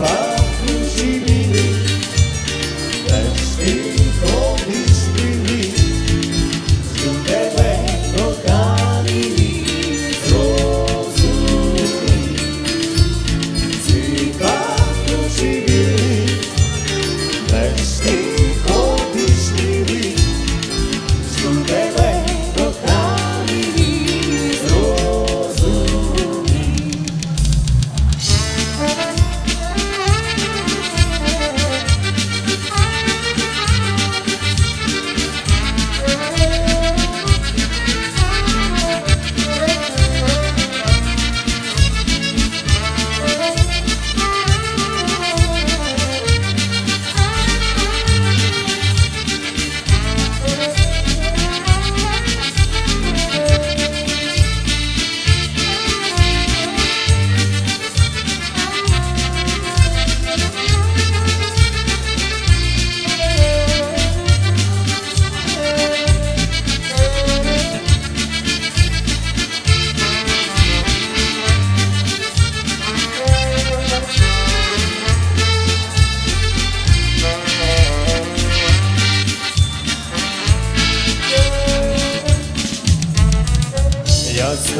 Bye.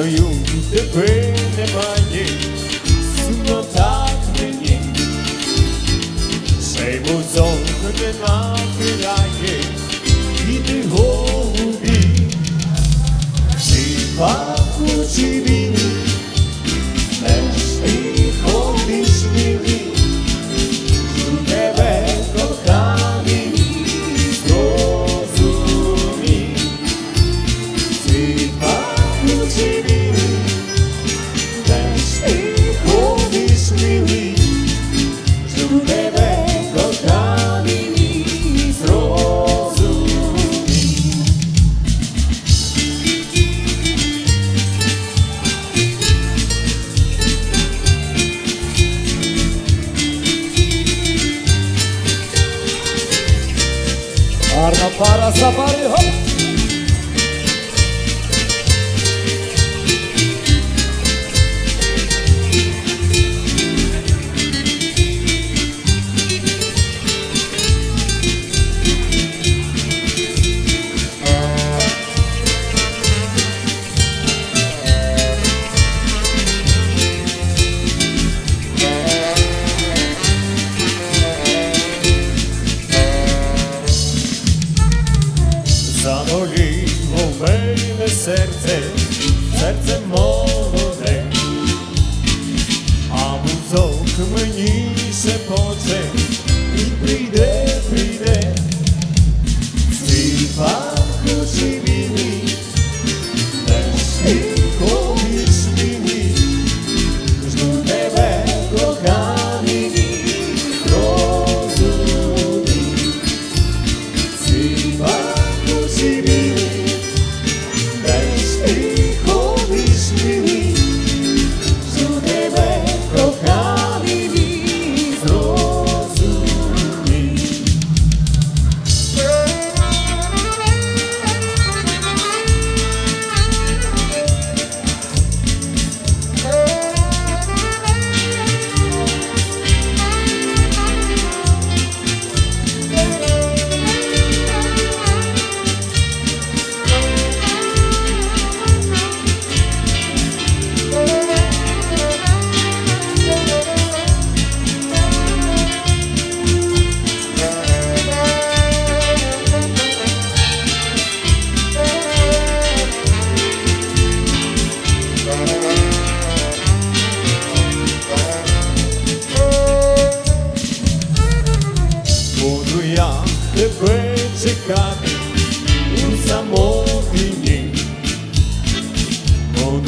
Зрештою тебе немає, сумно так мені, цей музон не нахиляє, і ти голубі, чи пахучі білі, теж ти ходиш білий. nossa parede. Музок мені шепоче, і прийде, прийде,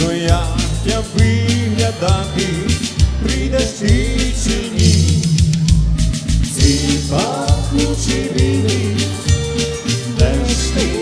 то як я виглядати, прийдеш ти чи ні, ці пахнучі війни, де ж ти?